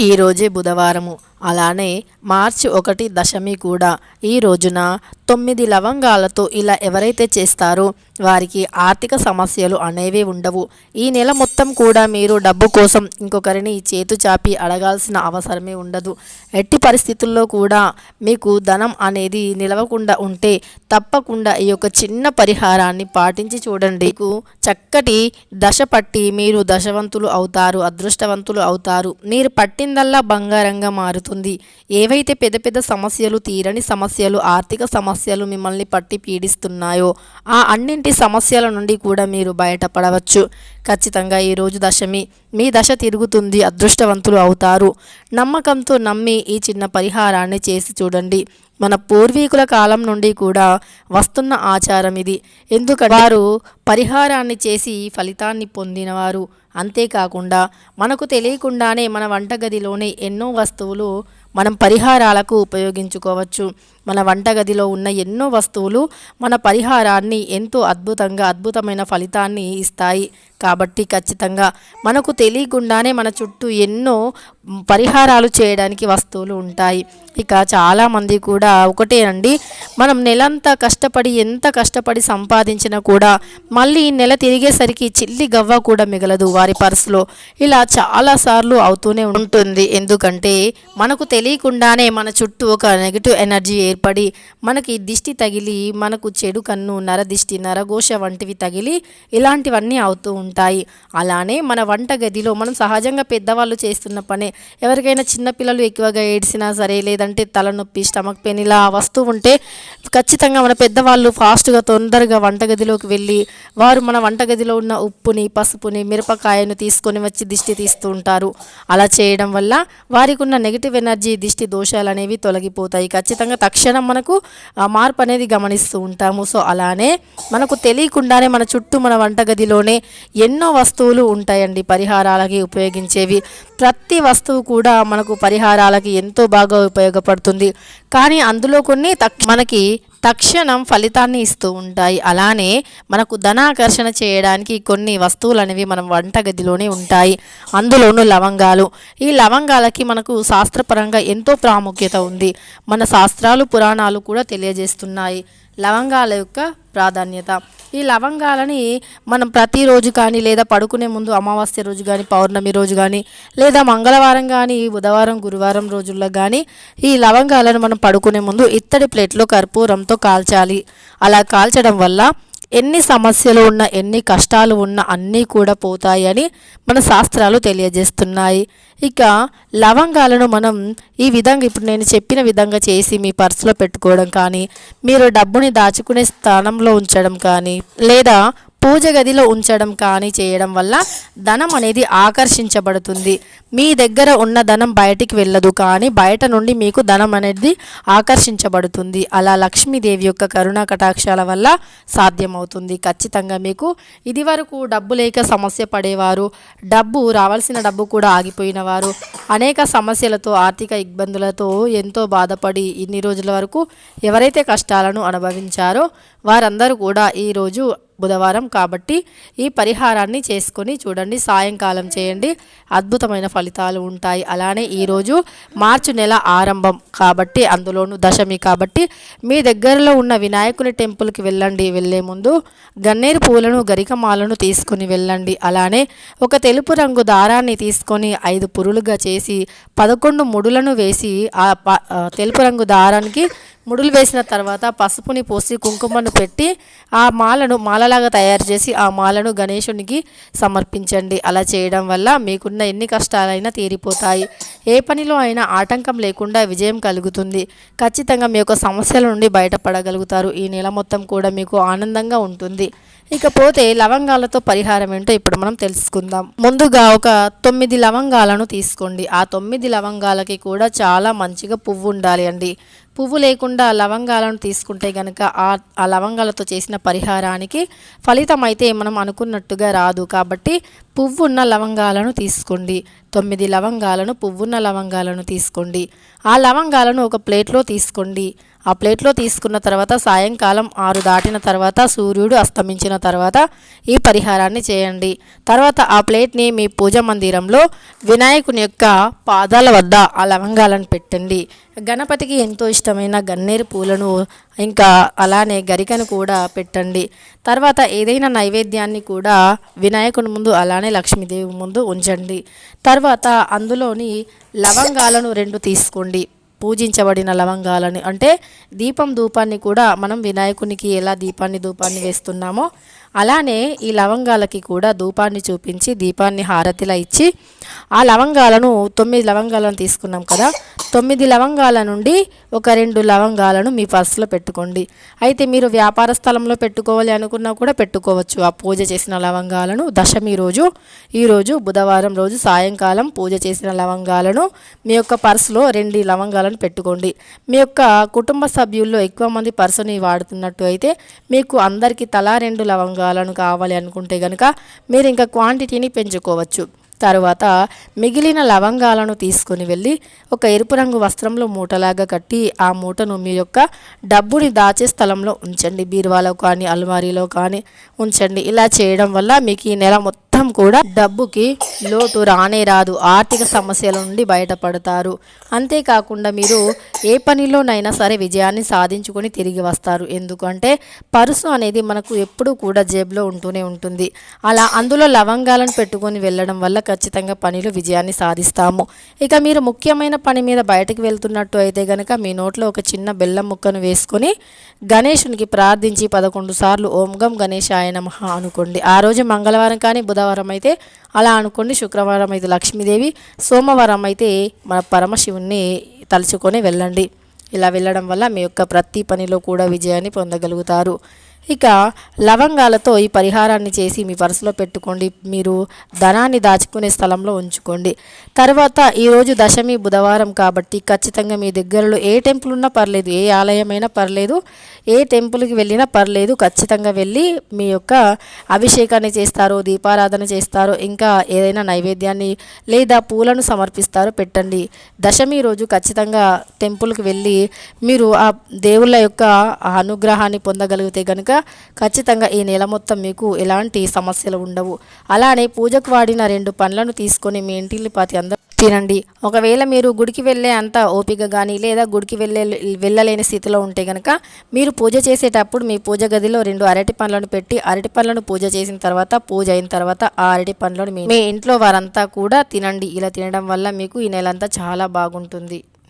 ఈరోజే బుధవారము. అలానే మార్చి ఒకటి దశమి కూడా ఈ రోజున తొమ్మిది లవంగాలతో ఇలా ఎవరైతే చేస్తారో వారికి ఆర్థిక సమస్యలు అనేవి ఉండవు. ఈ నెల మొత్తం కూడా మీరు డబ్బు కోసం ఇంకొకరిని చేతు చాపి అడగాల్సిన అవసరమే ఉండదు. ఎట్టి పరిస్థితుల్లో కూడా మీకు ధనం అనేది నిలవకుండా ఉంటే తప్పకుండా ఈ యొక్క చిన్న పరిహారాన్ని పాటించి చూడండి. మీకు చక్కటి దశ పట్టి మీరు దశవంతులు అవుతారు అదృష్టవంతులు అవుతారు. మీరు పట్టిందల్లా బంగారంగా మారుతుంది ఏవైతే పెద్ద పెద్ద సమస్యలు తీరని సమస్యలు ఆర్థిక సమస్యలు మిమ్మల్ని పట్టి పీడిస్తున్నాయో ఆ అన్నింటి సమస్యల నుండి కూడా మీరు బయటపడవచ్చు. ఖచ్చితంగా ఈరోజు దశమి. మీ దశ తిరుగుతుంది అదృష్టవంతులు అవుతారు. నమ్మకంతో నమ్మి ఈ చిన్న పరిహారాన్ని చేసి చూడండి. మన పూర్వీకుల కాలం నుండి కూడా వస్తున్న ఆచారం ఇది. ఎందుకంటే వారు పరిహారాన్ని చేసి ఫలితాన్ని పొందినవారు. అంతేకాకుండా మనకు తెలియకుండానే మన వంటగదిలోనే ఎన్నో వస్తువులు మనం పరిహారాలకు ఉపయోగించుకోవచ్చు. మన వంటగదిలో ఉన్న ఎన్నో వస్తువులు మన పరిహారాన్ని ఎంతో అద్భుతంగా అద్భుతమైన ఫలితాన్ని ఇస్తాయి. కాబట్టి ఖచ్చితంగా మనకు తెలియకుండానే మన చుట్టూ ఎన్నో పరిహారాలు చేయడానికి వస్తువులు ఉంటాయి. ఇక చాలామంది కూడా ఒకటేనండి మనం నెలంతా కష్టపడి ఎంత కష్టపడి సంపాదించినా కూడా మళ్ళీ ఈ నెల తిరిగేసరికి చిల్లి గవ్వ కూడా మిగలదు వారి పర్సులో. ఇలా చాలాసార్లు అవుతూనే ఉంటుంది. ఎందుకంటే మనకు తెలియకుండానే మన చుట్టూ ఒక నెగిటివ్ ఎనర్జీ ఏర్పడి మనకి దిష్టి తగిలి మనకు చెడు కన్ను నరదిష్టి నరఘోష వంటివి తగిలి ఇలాంటివన్నీ అవుతూ ఉంటాయి. అలానే మన వంట గదిలో మనం సహజంగా పెద్దవాళ్ళు చేస్తున్న పనే. ఎవరికైనా చిన్నపిల్లలు ఎక్కువగా ఏడ్చినా సరే లేదంటే తలనొప్పి స్టమక్ పెయిన్ ఇలా వస్తూ ఉంటే ఖచ్చితంగా మన పెద్దవాళ్ళు ఫాస్ట్గా తొందరగా వంటగదిలోకి వెళ్ళి వారు మన వంటగదిలో ఉన్న ఉప్పుని పసుపుని మిరపకాయను తీసుకొని వచ్చి దిష్టి తీస్తూ ఉంటారు. అలా చేయడం వల్ల వారికి ఉన్న నెగిటివ్ ఎనర్జీ దిష్టి దోషాలు అనేవి తొలగిపోతాయి. ఖచ్చితంగా తక్షణం క్షణం మనకు ఆ మార్పు అనేది గమనిస్తూ ఉంటాము. సో అలానే మనకు తెలియకుండానే మన చుట్టూ మన వంటగదిలోనే ఎన్నో వస్తువులు ఉంటాయండి. పరిహారాలకి ఉపయోగించేవి. ప్రతి వస్తువు కూడా మనకు పరిహారాలకి ఎంతో బాగా ఉపయోగపడుతుంది. కానీ అందులో కొన్ని తక్ మనకి తక్షణం ఫలితాన్ని ఇస్తూ ఉంటాయి. అలానే మనకు ధనాకర్షణ చేయడానికి కొన్ని వస్తువులు అనేవి మనం వంటగదిలోనే ఉంటాయి. అందులోనూ లవంగాలు. ఈ లవంగాలకి మనకు శాస్త్రపరంగా ఎంతో ప్రాముఖ్యత ఉంది. మన శాస్త్రాలు పురాణాలు కూడా తెలియజేస్తున్నాయి. లవంగాల యొక్క ప్రాధాన్యత. ఈ లవంగాలని మనం ప్రతిరోజు కానీ లేదా పడుకునే ముందు అమావాస్య రోజు కానీ పౌర్ణమి రోజు కానీ లేదా మంగళవారం కానీ బుధవారం గురువారం రోజుల్లో కానీ ఈ లవంగాలను మనం పడుకునే ముందు ఇత్తడి ప్లేట్లో కర్పూరంతో కాల్చాలి. అలా కాల్చడం వల్ల ఎన్ని సమస్యలు ఉన్నా ఎన్ని కష్టాలు ఉన్నా అన్నీ కూడా పోతాయని మన శాస్త్రాలు తెలియజేస్తున్నాయి. ఇక లవంగాలను మనం ఈ విధంగా ఇప్పుడు నేను చెప్పిన విధంగా చేసి మీ పర్సులో పెట్టుకోవడం కానీ మీరు డబ్బుని దాచుకునే స్థానంలో ఉంచడం కానీ లేదా పూజ గదిలో ఉంచడం కానీ చేయడం వల్ల ధనం అనేది ఆకర్షించబడుతుంది. మీ దగ్గర ఉన్న ధనం బయటికి వెళ్ళదు కానీ బయట నుండి మీకు ధనం అనేది ఆకర్షించబడుతుంది. అలా లక్ష్మీదేవి యొక్క కరుణా కటాక్షాల వల్ల సాధ్యమవుతుంది. ఖచ్చితంగా మీకు ఇది వరకు డబ్బు లేక సమస్య పడేవారు డబ్బు రావాల్సిన డబ్బు కూడా ఆగిపోయిన వారు అనేక సమస్యలతో ఆర్థిక ఇబ్బందులతో ఎంతో బాధపడి ఇన్ని రోజుల వరకు ఎవరైతే కష్టాలను అనుభవించారో వారందరూ కూడా ఈరోజు బుధవారం కాబట్టి ఈ పరిహారాన్ని చేసుకొని చూడండి సాయంకాలం చేయండి. అద్భుతమైన ఫలితాలు ఉంటాయి. అలానే ఈరోజు మార్చి నెల ఆరంభం కాబట్టి అందులోనూ దశమి కాబట్టి మీ దగ్గరలో ఉన్న వినాయకుని టెంపుల్కి వెళ్ళండి. వెళ్ళే ముందు గన్నేరు పూలను గరికమాలను తీసుకుని వెళ్ళండి. అలానే ఒక తెలుపు రంగు దారాన్ని తీసుకొని ఐదు పురులుగా చేసి పదకొండు ముడులను వేసి ఆ తెలుపు రంగు దారానికి ముడులు వేసిన తర్వాత పసుపుని పోసి కుంకుమను పెట్టి ఆ మాలను మాలలాగా తయారు చేసి ఆ మాలను గణేశునికి సమర్పించండి. అలా చేయడం వల్ల మీకున్న ఎన్ని కష్టాలైనా తీరిపోతాయి. ఏ పనిలో అయినా ఆటంకం లేకుండా విజయం కలుగుతుంది. ఖచ్చితంగా మీ యొక్క సమస్యల నుండి బయటపడగలుగుతారు. ఈ నెల మొత్తం కూడా మీకు ఆనందంగా ఉంటుంది. ఇకపోతే లవంగాలతో పరిహారం ఏంటో ఇప్పుడు మనం తెలుసుకుందాం. ముందుగా ఒక తొమ్మిది లవంగాలను తీసుకోండి. ఆ తొమ్మిది లవంగాలకి కూడా చాలా మంచిగా పువ్వు ఉండాలి అండి. పువ్వు లేకుండా లవంగాలను తీసుకుంటే కనుక ఆ ఆ లవంగాలతో చేసిన పరిహారానికి ఫలితం అయితే మనం అనుకున్నట్టుగా రాదు. కాబట్టి పువ్వు ఉన్న లవంగాలను తీసుకోండి. తొమ్మిది లవంగాలను పువ్వున్న లవంగాలను తీసుకోండి. ఆ లవంగాలను ఒక ప్లేట్లో తీసుకోండి. ఆ ప్లేట్లో తీసుకున్న తర్వాత సాయంకాలం ఆరు దాటిన తర్వాత సూర్యుడు అస్తమించిన తర్వాత ఈ పరిహారాన్ని చేయండి. తర్వాత ఆ ప్లేట్ని మీ పూజ మందిరంలో వినాయకుని యొక్క పాదాల వద్ద ఆ లవంగాలను పెట్టండి. గణపతికి ఎంతో ఇష్టమైన గన్నేరు పూలను ఇంకా అలానే గరికను కూడా పెట్టండి. తర్వాత ఏదైనా నైవేద్యాన్ని కూడా వినాయకుని ముందు అలానే లక్ష్మీదేవి ముందు ఉంచండి. తర్వాత అందులోని లవంగాలను రెండు తీసుకోండి. పూజించబడిన లవంగాలని అంటే దీపం ధూపాన్ని కూడా మనం వినాయకునికి ఎలా దీపాన్ని ధూపాన్ని వేస్తున్నామో అలానే ఈ లవంగాలకి కూడా ధూపాన్ని చూపించి దీపాన్ని హారతిలా ఇచ్చి ఆ లవంగాలను తొమ్మిది లవంగాలను తీసుకున్నాం కదా. తొమ్మిది లవంగాల నుండి ఒక రెండు లవంగాలను మీ పర్సులో పెట్టుకోండి. అయితే మీరు వ్యాపార స్థలంలో పెట్టుకోవాలి అనుకున్నా కూడా పెట్టుకోవచ్చు. ఆ పూజ చేసిన లవంగాలను దశమి రోజు ఈరోజు బుధవారం రోజు సాయంకాలం పూజ చేసిన లవంగాలను మీ యొక్క పర్సులో రెండు లవంగాలను పెట్టుకోండి. మీ యొక్క కుటుంబ సభ్యుల్లో ఎక్కువ మంది పర్సుని వాడుతున్నట్టు అయితే మీకు అందరికీ తలా రెండు లవంగాలను కావాలి అనుకుంటే కనుక మీరు ఇంకా క్వాంటిటీని పెంచుకోవచ్చు. తరువాత మిగిలిన లవంగాలను తీసుకొని వెళ్ళి ఒక ఎరుపు రంగు వస్త్రంలో మూటలాగా కట్టి ఆ మూటను మీ యొక్క డబ్బుని దాచే స్థలంలో ఉంచండి. బీరువాలో కానీ అల్మారీలో కానీ ఉంచండి. ఇలా చేయడం వల్ల మీకు ఈ నెల మొత్తం కూడా డబ్బుకి లోటు రానే రాదు. ఆర్థిక సమస్యల నుండి బయటపడతారు. అంతేకాకుండా మీరు ఏ పనిలోనైనా సరే విజయాన్ని సాధించుకొని తిరిగి వస్తారు. ఎందుకంటే పరుసు అనేది మనకు ఎప్పుడూ కూడా జేబులో ఉంటూనే ఉంటుంది. అలా అందులో లవంగాలను పెట్టుకొని వెళ్ళడం వల్ల ఖచ్చితంగా పనిలో విజయాన్ని సాధిస్తాము. ఇక మీరు ముఖ్యమైన పని మీద బయటకు వెళ్తున్నట్టు అయితే కనుక మీ నోట్లో ఒక చిన్న బెల్లం ముక్కను వేసుకొని గణేషునికి ప్రార్థించి పదకొండు సార్లు ఓం గం గణేశాయ మహా అనుకోండి. ఆ రోజు మంగళవారం కానీ బుధవారం అయితే అలా అనుకోండి శుక్రవారం అయితే లక్ష్మీదేవి సోమవారం అయితే మన పరమశివుణ్ణి తలుచుకొని వెళ్ళండి. ఇలా వెళ్ళడం వల్ల మీ యొక్క ప్రతి పనిలో కూడా విజయాన్ని పొందగలుగుతారు. ఇక లవంగాలతో ఈ పరిహారాన్ని చేసి మీ పర్సులో పెట్టుకోండి. మీరు ధనాన్ని దాచుకునే స్థలంలో ఉంచుకోండి. తర్వాత ఈరోజు దశమి బుధవారం కాబట్టి ఖచ్చితంగా మీ దగ్గరలో ఏ టెంపుల్ ఉన్నా పర్లేదు ఏ ఆలయమైనా పర్లేదు ఏ టెంపుల్కి వెళ్ళినా పర్లేదు ఖచ్చితంగా వెళ్ళి మీ యొక్క అభిషేకాన్ని చేస్తారో దీపారాధన చేస్తారో ఇంకా ఏదైనా నైవేద్యాన్ని లేదా పూలను సమర్పిస్తారో పెట్టండి. దశమి రోజు ఖచ్చితంగా టెంపుల్కి వెళ్ళి మీరు ఆ దేవుళ్ళ యొక్క అనుగ్రహాన్ని పొందగలిగితే కనుక ఖచ్చితంగా ఈ నెల మొత్తం మీకు ఎలాంటి సమస్యలు ఉండవు. అలానే పూజకు వాడిన రెండు పండ్లను తీసుకొని మీ ఇంటిల్లి పాతి అందరూ తినండి. ఒకవేళ మీరు గుడికి వెళ్ళే అంత ఓపిక కానీ లేదా గుడికి వెళ్ళే వెళ్ళలేని స్థితిలో ఉంటే కనుక మీరు పూజ చేసేటప్పుడు మీ పూజ గదిలో రెండు అరటి పండ్లను పెట్టి అరటి పండ్లను పూజ చేసిన తర్వాత పూజ అయిన తర్వాత ఆ అరటి పండ్లను మీ మీ ఇంట్లో వారంతా కూడా తినండి. ఇలా తినడం వల్ల మీకు ఈ నెలంతా చాలా బాగుంటుంది.